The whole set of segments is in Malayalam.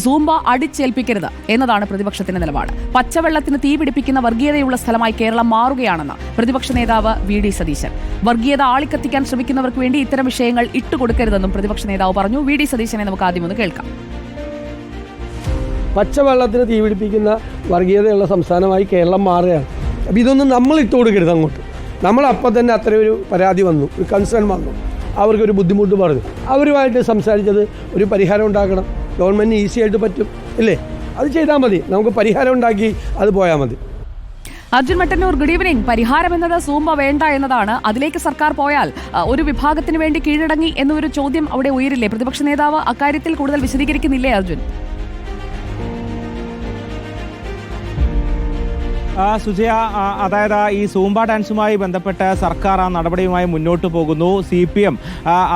സൂംബ അടിച്ചേൽപ്പിക്കരുത് എന്നതാണ് പ്രതിപക്ഷത്തിന്റെ നിലപാട്. പച്ചവെള്ളത്തിന് തീപിടിപ്പിക്കുന്ന വർഗീയതയുള്ള സ്ഥലമായി കേരളം മാറുകയാണെന്ന് പ്രതിപക്ഷ നേതാവ് വി ഡി സതീശൻ. വർഗീയത ആളിക്കത്തിക്കാൻ ശ്രമിക്കുന്നവർക്ക് വേണ്ടി ഇത്തരം വിഷയങ്ങൾ ഇട്ടുകൊടുക്കരുതെന്നും പ്രതിപക്ഷ നേതാവ് പറഞ്ഞു. വി ഡി സതീശനെ നമുക്ക് ആദ്യം ഒന്ന് കേൾക്കാം. പച്ചവെള്ളത്തിന് തീപിടിപ്പിക്കുന്ന വർഗീയതയുള്ള സംസ്ഥാനമായി കേരളം മാറുകയാണ്. അപ്പം ഇതൊന്നും നമ്മൾ ഇട്ട് കൊടുക്കരുത് അങ്ങോട്ട്. നമ്മൾ അപ്പം തന്നെ അത്ര ഒരു പരാതി വന്നു ഒരു കൺസേൺ വന്നു. അവർക്കൊരു ബുദ്ധിമുട്ട് പറഞ്ഞു. അവരുമായിട്ട് സംസാരിച്ചത് ഒരു പരിഹാരം ഉണ്ടാക്കണം. ഗവൺമെന്റിന് ഈസി ആയിട്ട് പറ്റും ഇല്ലേ? അത് ചെയ്താൽ മതി. നമുക്ക് പരിഹാരം ഉണ്ടാക്കി അത് പോയാൽ മതി. അർജുൻ മട്ടന്നൂർ ഗുഡ് ഈവനിങ് പരിഹാരം എന്നത് സൂമ്പ വേണ്ട എന്നതാണ്. അതിലേക്ക് സർക്കാർ പോയാൽ ഒരു വിഭാഗത്തിന് വേണ്ടി കീഴടങ്ങി എന്നൊരു ചോദ്യം അവിടെ ഉയരില്ലേ? പ്രതിപക്ഷ നേതാവ് അക്കാര്യത്തിൽ കൂടുതൽ വിശദീകരിക്കുന്നില്ലേ അർജുൻ? സുജയ അതായത് ഈ സൂംബ ഡാൻസുമായി ബന്ധപ്പെട്ട് സർക്കാർ ആ നടപടിയുമായി മുന്നോട്ട് പോകുന്നു. സി പി എം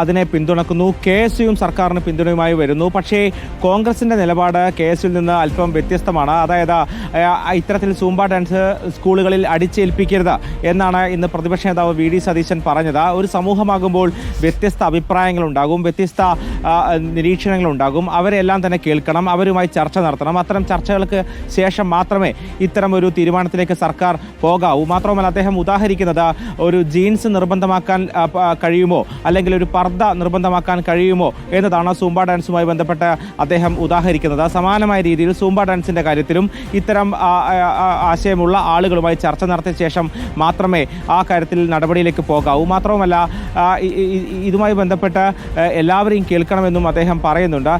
അതിനെ പിന്തുണക്കുന്നു. കെ എസ് യുവും സർക്കാരിന് പിന്തുണയുമായി വരുന്നു. പക്ഷേ കോൺഗ്രസിന്റെ നിലപാട് കെ എസ് യുവിൽ നിന്ന് അല്പം വ്യത്യസ്തമാണ്. അതായത് ഇത്തരത്തിൽ സൂംബ ഡാൻസ് സ്കൂളുകളിൽ അടിച്ചേൽപ്പിക്കരുത് എന്നാണ് ഇന്ന് പ്രതിപക്ഷ നേതാവ് വി ഡി സതീശൻ പറഞ്ഞത്. ഒരു സമൂഹമാകുമ്പോൾ വ്യത്യസ്ത അഭിപ്രായങ്ങളുണ്ടാകും വ്യത്യസ്ത നിരീക്ഷണങ്ങളുണ്ടാകും. അവരെല്ലാം തന്നെ കേൾക്കണം അവരുമായി ചർച്ച നടത്തണം. അത്തരം ചർച്ചകൾക്ക് ശേഷം മാത്രമേ ഇത്തരം ഒരു തീരുമാനത്തിലേക്ക് സർക്കാർ പോകാവൂ. മാത്രമല്ല അദ്ദേഹം ഉദാഹരിക്കുന്നത് ഒരു ജീൻസ് നിർബന്ധമാക്കാൻ കഴിയുമോ? അല്ലെങ്കിൽ ഒരു പർദ്ദ നിർബന്ധമാക്കാൻ കഴിയുമോ? എന്നതാണ് സൂംബ ഡാൻസുമായി ബന്ധപ്പെട്ട് അദ്ദേഹം ഉദാഹരിക്കുന്നത്. സമാനമായ രീതിയിൽ സൂംബ ഡാൻസിന്റെ കാര്യത്തിലും ഇത്തരം ആശയമുള്ള ആളുകളുമായി ചർച്ച നടത്തിയ ശേഷം മാത്രമേ ആ കാര്യത്തിൽ നടപടിയിലേക്ക് പോകാവൂ. മാത്രവുമല്ല ഇതുമായി ബന്ധപ്പെട്ട് എല്ലാവരെയും കേൾക്കണമെന്നും അദ്ദേഹം പറയുന്നുണ്ട്.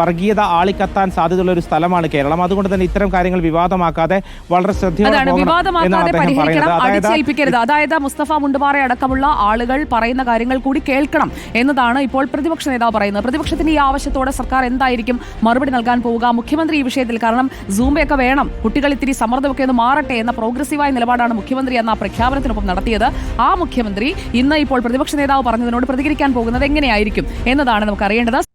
വർഗീയത ആളിക്കത്താൻ സാധ്യതയുള്ള ഒരു സ്ഥലമാണ് കേരളം. അതുകൊണ്ട് തന്നെ ഇത്തരം കാര്യങ്ങൾ വിവാദമാക്കാതെ വളരെ ശ്രദ്ധയോടെ അതാണ് വിവാദമാക്കാതെ പരിഹരിക്കണം അതായത് അടിച്ചേൽപ്പിക്കരുത്. അതായത് മുസ്തഫ മുണ്ടുപാറ അടക്കമുള്ള ആളുകൾ പറയുന്ന കാര്യങ്ങൾ കൂടി കേൾക്കണം എന്നതാണ് ഇപ്പോൾ പ്രതിപക്ഷ നേതാവ് പറയുന്നത്. പ്രതിപക്ഷത്തിന്റെ ഈ ആവശ്യത്തോടെ സർക്കാർ എന്തായിരിക്കും മറുപടി നൽകാൻ പോവുക? മുഖ്യമന്ത്രി ഈ വിഷയത്തിൽ കാരണം സൂംബയൊക്കെ വേണം. കുട്ടികൾ ഇത്തിരി സമ്മർദ്ദമൊക്കെ ഒന്ന് മാറട്ടെ എന്ന പ്രോഗ്രസീവായ നിലപാടാണ് മുഖ്യമന്ത്രി എന്ന പ്രഖ്യാപനത്തിനൊപ്പം നടത്തിയത്. ആ മുഖ്യമന്ത്രി ഇന്ന് ഇപ്പോൾ പ്രതിപക്ഷ നേതാവ് പറഞ്ഞതിനോട് പ്രതികരിക്കാൻ പോകുന്നത് എങ്ങനെയായിരിക്കും എന്നതാണ് നമുക്ക് അറിയേണ്ടത്